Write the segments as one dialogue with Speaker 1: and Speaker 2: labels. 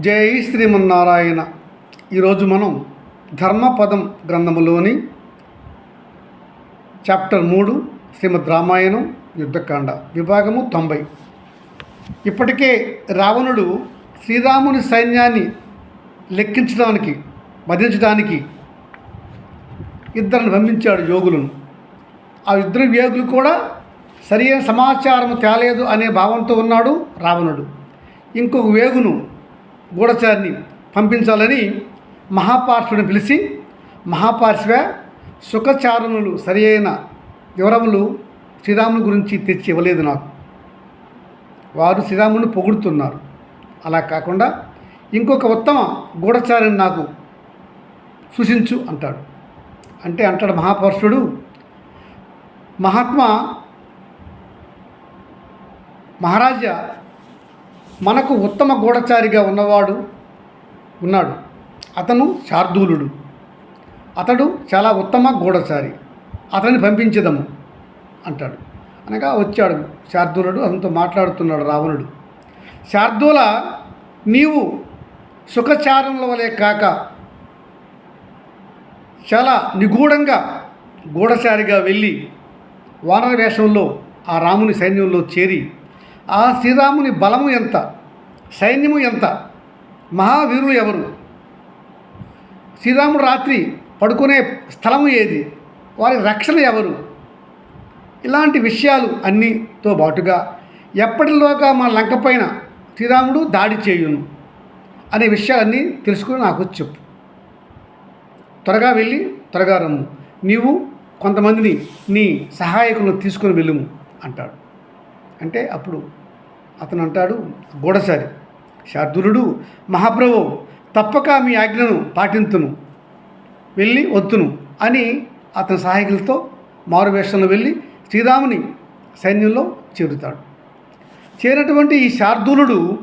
Speaker 1: జై శ్రీమన్నారాయణ. ఈరోజు మనం ధర్మపదం గ్రంథములోని చాప్టర్ మూడు శ్రీమద్ రామాయణం యుద్ధకాండ విభాగము తొంభై. ఇప్పటికే రావణుడు శ్రీరాముని సైన్యాన్ని లెక్కించడానికి వధించడానికి ఇద్దరిని పంపించాడు యోగులను. ఆ ఇద్దరు యోగులు కూడా సరైన సమాచారం తేలేదు అనే భావంతో ఉన్నాడు రావణుడు. ఇంకొక వేగును గూఢచారిని పంపించాలని మహాపార్శ్వుని పిలిచి మహాపార్శ్వ సుఖచారణులు సరి అయిన వివరములు శ్రీరాముని గురించి తెచ్చి ఇవ్వలేదు నాకు. వారు శ్రీరాముని పొగుడుతున్నారు. అలా కాకుండా ఇంకొక ఉత్తమ గూఢచారిని నాకు సూచించు అంటాడు. అంటే అంటాడు మహాపరుషుడు మహాత్మా మహారాజా మనకు ఉత్తమ గూఢచారిగా ఉన్నవాడు ఉన్నాడు. అతను శార్దూలుడు. అతడు చాలా ఉత్తమ గూఢచారి. అతన్ని పంపించదము అంటాడు. అనగా వచ్చాడు శార్దూలుడు అతనితో మాట్లాడుతున్నాడు రావణుడు. శార్దూల నీవు సుఖచారముల వలె కాక చాలా నిగూఢంగా గూఢచారిగా వెళ్ళి వానర వేషంలో ఆ రాముని సైన్యంలో చేరి ఆ శ్రీరాముని బలము ఎంత? సైన్యము ఎంత? మహావీరులు ఎవరు? శ్రీరాముడు రాత్రి పడుకునే స్థలము ఏది? వారి రక్షణ ఎవరు? ఇలాంటి విషయాలు అన్నీతో పాటుగా ఎప్పటిలోగా మన లంకపైన శ్రీరాముడు దాడి చేయును అనే విషయాలన్నీ తెలుసుకుని నాకు చెప్పు. త్వరగా వెళ్ళి త్వరగా రమ్ము. నీవు కొంతమందిని నీ సహాయకులను తీసుకొని వెళ్ళుము అంటాడు. అంటే అప్పుడు అతను అంటాడు గూఢచారి శార్దులుడు మహాప్రభు తప్పక మీ ఆజ్ఞను పాటింతును వెళ్ళి వద్దును అని అతని సహాయకులతో మారువేషంలో వెళ్ళి శ్రీరాముని సైన్యంలో చేరుతాడు. చేరినటువంటి ఈ శార్దూలుడు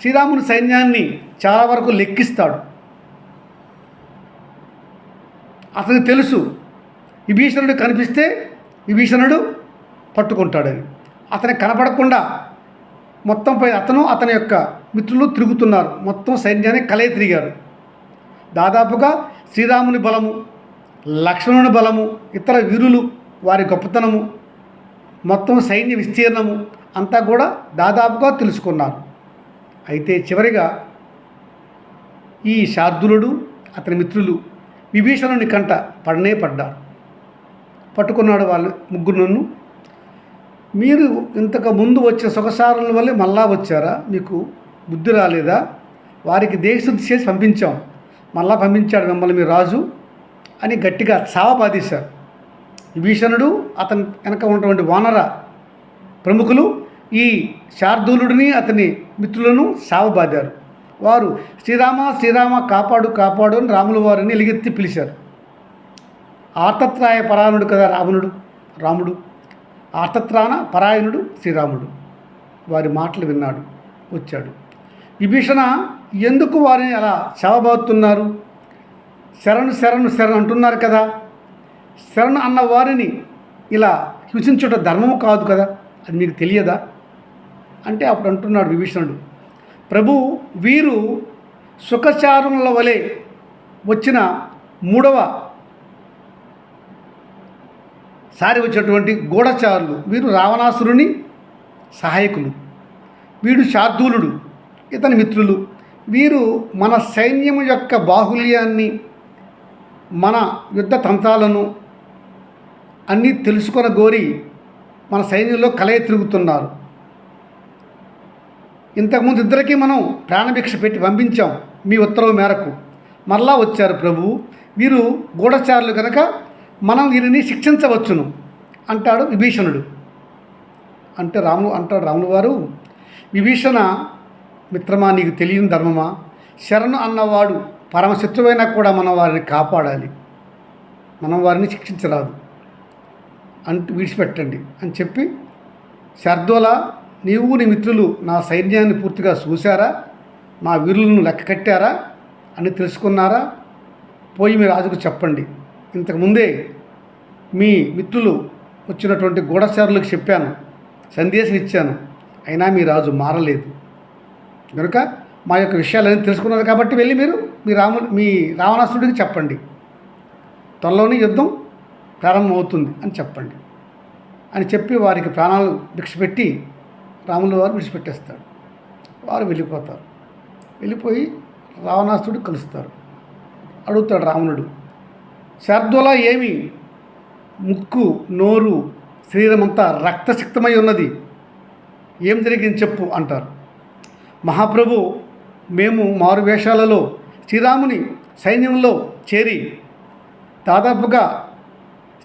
Speaker 1: శ్రీరాముని సైన్యాన్ని చాలా వరకు లెక్కిస్తాడు. అతనికి తెలుసు విభీషణుడు కనిపిస్తే విభీషణుడు పట్టుకుంటాడని. అతనికి కనపడకుండా మొత్తం పై అతను అతని యొక్క మిత్రులు తిరుగుతున్నారు. మొత్తం సైన్యాన్ని కలే తిరిగారు. దాదాపుగా శ్రీరాముని బలము లక్ష్మణుని బలము ఇతర వీరులు వారి గొప్పతనము మొత్తం సైన్య విస్తీర్ణము అంతా కూడా దాదాపుగా తెలుసుకున్నారు. అయితే చివరిగా ఈ శార్దులుడు అతని మిత్రులు విభీషణుని కంట పడనే పడ్డారు. పట్టుకున్నాడు వాళ్ళు ముగ్గురు నన్ను. మీరు ఇంతకు ముందు వచ్చే సుఖసారుల వల్లే మళ్ళా వచ్చారా? మీకు బుద్ధి రాలేదా? వారికి దేశశుద్ధి చేసి పంపించాం. మళ్ళా పంపించాడు మిమ్మల్ని మీ రాజు అని గట్టిగా చావ బాధేశారు విభీషణుడు అతని వెనక ఉన్నటువంటి వానర ప్రముఖులు ఈ శార్దూలుడిని అతని మిత్రులను సావబాదారు వారు శ్రీరామ శ్రీరామ కాపాడు కాపాడు అని రాముల వారిని ఎలిగెత్తి పిలిచారు. ఆర్తత్రాయ పరాణుడు కదా రావణుడు? రాముడు. ఆర్తత్రాన పరాయణుడు శ్రీరాముడు. వారి మాటలు విన్నాడు వచ్చాడు. విభీషణ ఎందుకు వారిని అలా చావబాతున్నారు శరణు శరణు శరణు అంటున్నారు కదా. శరణు అన్న వారిని ఇలా హింసించుట ధర్మము కాదు కదా అది మీకు తెలియదా? అంటే అప్పుడు అంటున్నాడు విభీషణుడు ప్రభు వీరు సుఖచారుల వలె వచ్చిన మూడవ సారి వచ్చినటువంటి గూఢచారులు వీరు రావణాసురుని సహాయకులు వీడు శార్దూలుడు ఇతని మిత్రులు. వీరు మన సైన్యము యొక్క బాహుల్యాన్ని మన యుద్ధ తంత్రాలను అన్నీ తెలుసుకొని గోరి మన సైన్యంలో కలయ తిరుగుతున్నారు. ఇంతకుముందు ఇద్దరికీ మనం ప్రాణభిక్ష పెట్టి పంపించాం మీ ఉత్తర్వు మేరకు. మరలా వచ్చారు ప్రభు. వీరు గూఢచారులు కనుక మనం వీరిని శిక్షించవచ్చును అంటాడు విభీషణుడు. అంటే రాములు అంటాడు రాములు వారు విభీషణ మిత్రమా నీకు తెలియని ధర్మమా? శరణు అన్నవాడు పరమశత్రువైనా కూడా మనం వారిని కాపాడాలి. మనం వారిని శిక్షించరాదు. అంటూ విడిచిపెట్టండి అని చెప్పి శార్దోల నీవు నీ మిత్రులు నా సైన్యాన్ని పూర్తిగా చూశారా? నా వీరులను లెక్క కట్టారా? అని తెలుసుకున్నారా? పోయి మీ రాజుకు చెప్పండి ఇంతకుముందే మీ మిత్రులు వచ్చినటువంటి గూఢచారులకు చెప్పాను సందేశం ఇచ్చాను. అయినా మీ రాజు మారలేదు. కనుక మా యొక్క విషయాలన్నీ తెలుసుకున్నారు కాబట్టి వెళ్ళి మీరు మీ రాము మీ రావణాసుడికి చెప్పండి. త్వరలోనే యుద్ధం ప్రారంభమవుతుంది అని చెప్పండి. అని చెప్పి వారికి ప్రాణాలు విడిచిపెట్టి రాముల వారు విడిచిపెట్టేస్తాడు. వారు వెళ్ళిపోతారు. వెళ్ళిపోయి రావణాసుడు కలుస్తారు. అడుగుతాడు రావణుడు శార్దుల ఏమి? ముక్కు నోరు శరీరం అంతా రక్తసిక్తమై ఉన్నది. ఏం జరిగింది చెప్పు అంటారు. మహాప్రభు మేము మారు వేషాలలో శ్రీరాముని సైన్యంలో చేరి దాదాపుగా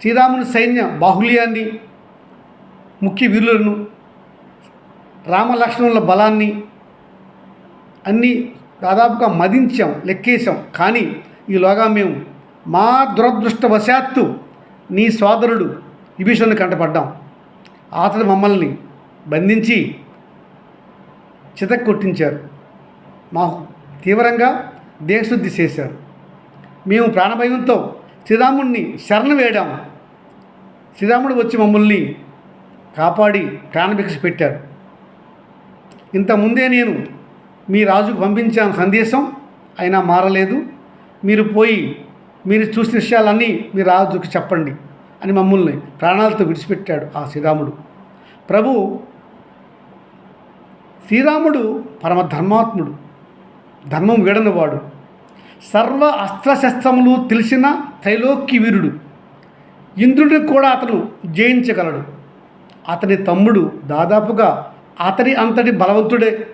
Speaker 1: శ్రీరాముని సైన్య బాహుల్యాన్ని ముఖ్య వీరులను రామలక్ష్మణుల బలాన్ని అన్నీ దాదాపుగా మదించాం లెక్కేశాం. కానీ ఈలోగా మేము మా దురదృష్టవశాత్తు నీ సోదరుడు విభీషణుని కంటపడ్డాం. అతడు మమ్మల్ని బంధించి చితక్ కొట్టించారు మా తీవ్రంగా దేశశుద్ధి చేశారు. మేము ప్రాణభయంతో శ్రీరాముడిని శరణ వేడాము శ్రీరాముడు వచ్చి మమ్మల్ని కాపాడి ప్రాణభిక్ష పెట్టారు. ఇంతకుముందే నేను మీ రాజుకు పంపించాను సందేశం అయినా మారలేదు. మీరు పోయి మీరు చూసిన విషయాలన్నీ మీ రాజుకు చెప్పండి అని మమ్మల్ని ప్రాణాలతో విడిచిపెట్టాడు ఆ శ్రీరాముడు. ప్రభు శ్రీరాముడు పరమ ధర్మాత్ముడు ధర్మం వీడనివాడు. సర్వ అస్త్రశస్త్రములు తెలిసిన త్రైలోక్య వీరుడు. ఇంద్రుడిని కూడా అతను జయించగలడు. అతని తమ్ముడు దాదాపుగా అతని అంతటి బలవంతుడే.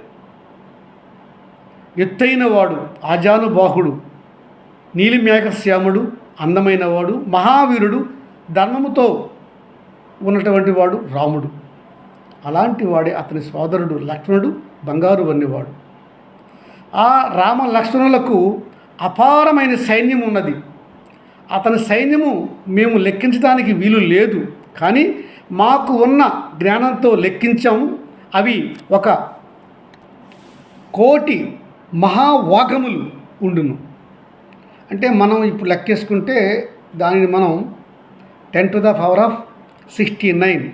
Speaker 1: ఎత్తైన వాడు ఆజానుబాహుడు. నీలిమేఘశ్యాముడు అందమైనవాడు మహావీరుడు ధర్మముతో ఉన్నటువంటి వాడు రాముడు. అలాంటి వాడే అతని సోదరుడు లక్ష్మణుడు బంగారు వన్నివాడు. ఆ రామ లక్ష్మణులకు అపారమైన సైన్యం ఉన్నది. అతని సైన్యము మేము లెక్కించడానికి వీలు లేదు కానీ మాకు ఉన్న జ్ఞానంతో లెక్కించాము. అవి ఒక కోటి మహావాగములు ఉండును. అంటే మనం ఇప్పుడు లెక్కేసుకుంటే దానిని మనం ten to the power of sixty nine.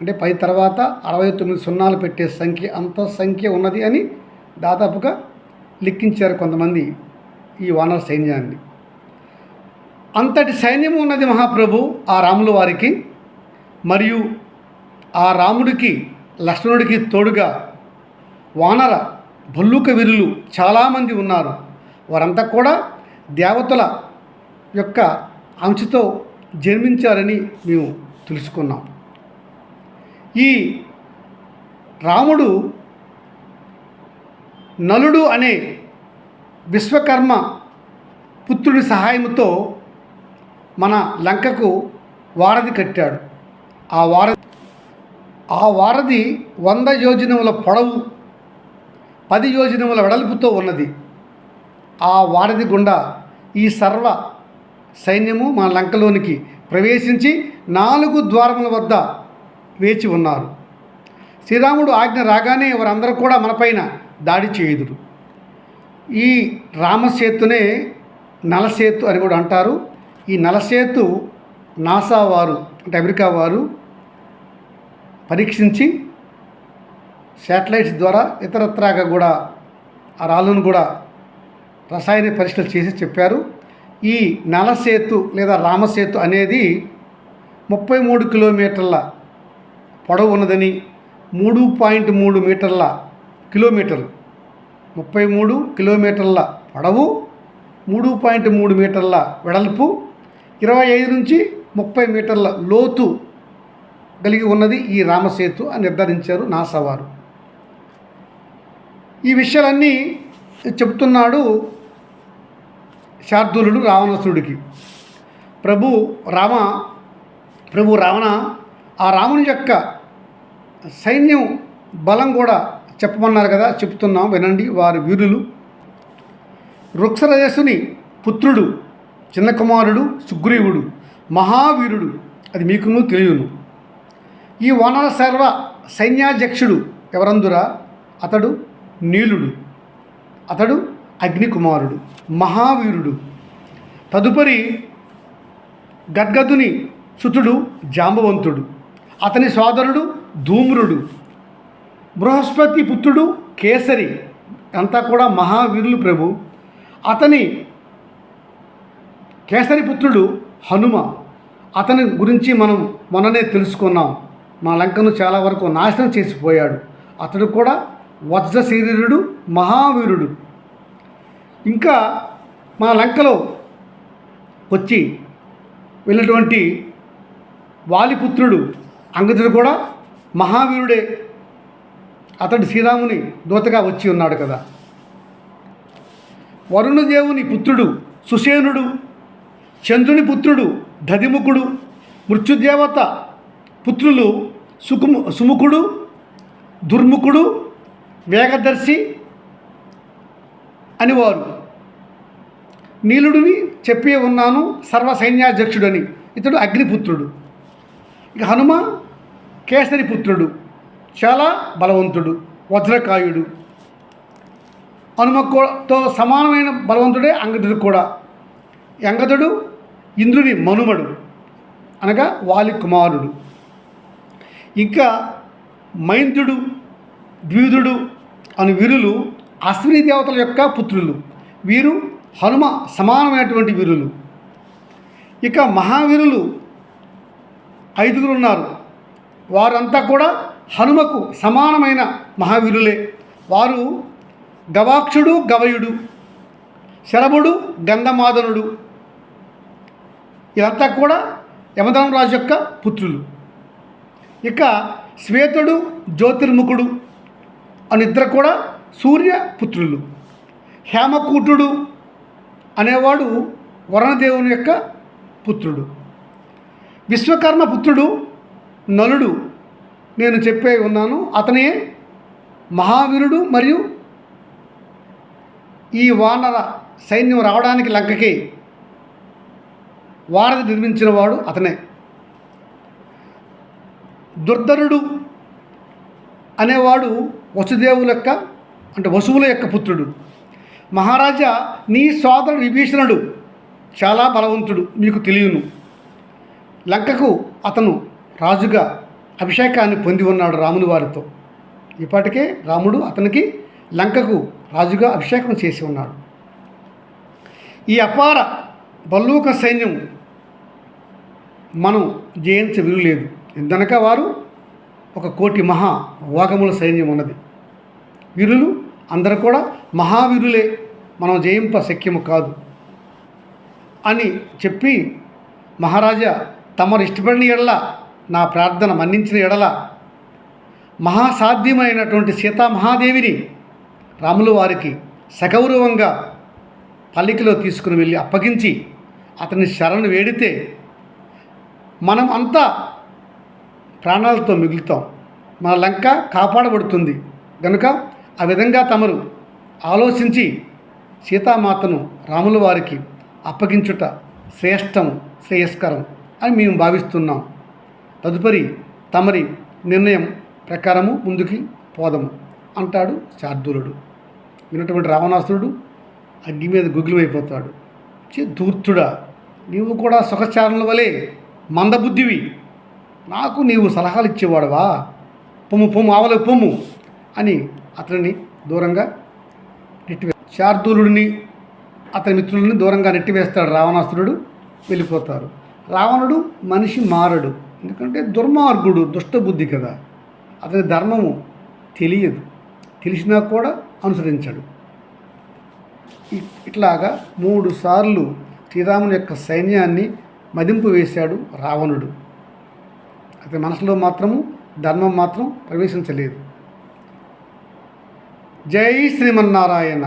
Speaker 1: అంటే పది తర్వాత అరవై తొమ్మిది సున్నాలు పెట్టే సంఖ్య అంత సంఖ్య ఉన్నది అని దాదాపుగా లెక్కించారు కొంతమంది ఈ వానర సైన్యాన్ని. అంతటి సైన్యం ఉన్నది మహాప్రభు ఆ రాముల వారికి. మరియు ఆ రాముడికి లక్ష్మణుడికి తోడుగా వానర భల్లుక వీరులు చాలామంది ఉన్నారు. వారంతా కూడా దేవతల యొక్క అంశతో జన్మించారని మేము తెలుసుకున్నాం. ఈ రాముడు నలుడు అనే విశ్వకర్మ పుత్రుడి సహాయంతో మన లంకకు వారధి కట్టాడు. ఆ వార ఆ వారధి వంద యోజనముల పొడవు పది యోజనముల వెడల్పుతో ఉన్నది. ఆ వారధి గుండా ఈ సర్వ సైన్యము మన లంకలోనికి ప్రవేశించి నాలుగు ద్వారముల వద్ద వేచి ఉన్నారు. శ్రీరాముడు ఆజ్ఞ రాగానే వారందరూ కూడా మనపైన దాడి చేయుదురు. ఈ రామసేతునే నలసేతు అని కూడా అంటారు. ఈ నలసేతు నాసా వారు అంటే అమెరికా వారు పరీక్షించి శాటిలైట్స్ ద్వారా ఇతరత్రాగా కూడా ఆ రాళ్ళను కూడా రసాయన పరీక్షలు చేసి చెప్పారు. ఈ నలసేతు లేదా రామసేతు అనేది ముప్పై మూడు కిలోమీటర్ల పొడవు ఉన్నదని మూడు పాయింట్ మూడు మీటర్ల కిలోమీటర్లు. ముప్పై మూడు కిలోమీటర్ల పొడవు మూడు పాయింట్ మూడు మీటర్ల వెడల్పు ఇరవై ఐదు నుంచి ముప్పై మీటర్ల లోతు కలిగి ఉన్నది ఈ రామసేతు అని నిర్ధారించారు నాసా వారు. ఈ విషయాలన్నీ చెబుతున్నాడు శార్దులుడు రావణసుడికి. ప్రభు రామ ప్రభు రావణ ఆ రాముని యొక్క సైన్యం బలం కూడా చెప్పమన్నారు కదా చెప్తున్నాం వినండి వారి వీరులు. వృక్షరజసుని పుత్రుడు చిన్న కుమారుడు సుగ్రీవుడు మహావీరుడు అది మీకును తెలియను. ఈ వనర సర్వ సైన్యాధ్యక్షుడు ఎవరందురా? అతడు నీలుడు. అతడు అగ్నికుమారుడు మహావీరుడు. తదుపరి గద్గదుని సుతుడు జాంబవంతుడు. అతని సోదరుడు ధూమ్రుడు. బృహస్పతి పుత్రుడు కేసరి. అంతా కూడా మహావీరులు ప్రభు. అతని కేసరి పుత్రుడు హనుమ. అతని గురించి మనం మొన్ననే తెలుసుకున్నాం. మా లంకను చాలా వరకు నాశనం చేసిపోయాడు. అతడు కూడా వజ్రశరీరుడు మహావీరుడు. ఇంకా మా లంకలో వచ్చి వెళ్ళినటువంటి వాలిపుత్రుడు అంగదుడు కూడా మహావీరుడే. అతడు శ్రీరాముని దూతగా వచ్చి ఉన్నాడు కదా. వరుణదేవుని పుత్రుడు సుసేనుడు చంద్రుని పుత్రుడు దధిముఖుడు మృత్యుదేవత పుత్రులు సుకుము సుముఖుడు దుర్ముఖుడు వేగదర్శి అనివారు. నీలుడిని చెప్పే ఉన్నాను సర్వ సైన్యాధ్యక్షుడని. ఇతడు అగ్నిపుత్రుడు. ఇక హనుమ కేసరి పుత్రుడు. చాలా బలవంతుడు వజ్రకాయుడు. హనుమతో సమానమైన బలవంతుడే అంగదుడు కూడా. అంగదుడు ఇంద్రుని మనుమడు అనగా వాలి కుమారుడు ఇంకా మైంద్రుడు ద్విధుడు అను వీరులు అశ్విని దేవతల యొక్క పుత్రులు. వీరు హనుమ సమానమైనటువంటి వీరులు. ఇక మహావీరులు ఐదుగురు ఉన్నారు. వారంతా కూడా హనుమకు సమానమైన మహావీరులే. వారు గవాక్షుడు గవయుడు శరభుడు గంధమాదనుడు. ఇదంతా కూడా యమధర్మరాజు యొక్క పుత్రులు. ఇక శ్వేతుడు జ్యోతిర్ముఖుడు అని ఇద్దరు కూడా సూర్య పుత్రులు హేమకూటుడు అనేవాడు వరుణదేవుని యొక్క పుత్రుడు. విశ్వకర్మ పుత్రుడు నలుడు. నేను చెప్పే ఉన్నాను అతనే మహావీరుడు మరియు ఈ వానర సైన్యం రావడానికి లంకకి వారధి నిర్మించిన వాడు అతనే. దుర్ధరుడు అనేవాడు వసుదేవుల యొక్క అంటే వసువుల యొక్క పుత్రుడు. మహారాజా నీ సోదరుడు విభీషణుడు చాలా బలవంతుడు మీకు తెలియను. లంకకు అతను రాజుగా అభిషేకాన్ని పొంది ఉన్నాడు రాముని వారితో. ఇప్పటికే రాముడు అతనికి లంకకు రాజుగా అభిషేకం చేసి ఉన్నాడు. ఈ అపార బల్లూక సైన్యం మనం జయించ వీలులేదు ఎందుకనక వారు ఒక కోటి మహా వాగముల సైన్యం ఉన్నది. వీరులు అందరూ కూడా మహావీరులే. మనం జయింప శక్యము కాదు. అని చెప్పి మహారాజా తమరు ఇష్టపడిన ఎడల నా ప్రార్థన మన్నించిన ఎడల మహాసాధ్యమైనటువంటి సీతామహాదేవిని రాములు వారికి సగౌరవంగా పల్లికలో తీసుకుని వెళ్ళి అప్పగించి అతని శరణు వేడితే మనం అంతా ప్రాణాలతో మిగులుతాం. మన లంక కాపాడబడుతుంది. కనుక ఆ విధంగా తమరు ఆలోచించి సీతామాతను రాముల వారికి అప్పగించుట శ్రేష్టం శ్రేయస్కరం అని మేము భావిస్తున్నాం. తదుపరి తమరి నిర్ణయం ప్రకారము ముందుకి పోదము అంటాడు శార్దూలుడు. విన్నటువంటి రావణాసురుడు అగ్గి మీద గుగ్గులమైపోతాడు. చే ధూర్తుడా నీవు కూడా సుఖచారణల వలె మందబుద్ధివి. నాకు నీవు సలహాలు ఇచ్చేవాడవా? పొమ్ము పొమ్ము ఆవల పొమ్ము అని అతనిని దూరంగా నెట్టివే శార్దూలుడిని అతని మిత్రులని దూరంగా నెట్టివేస్తాడు రావణాసురుడు వెళ్ళిపోతారు. రావణుడు మనిషి మారడు. ఎందుకంటే దుర్మార్గుడు దుష్టబుద్ధి కదా. అతని ధర్మము తెలియదు. తెలిసినా కూడా అనుసరించడు. ఇట్లాగా మూడు సార్లు శ్రీరాముని యొక్క సైన్యాన్ని మదింపు వేశాడు రావణుడు. అతని మనసులో మాత్రము ధర్మం మాత్రం ప్రవేశించలేదు. జై శ్రీమన్నారాయణ.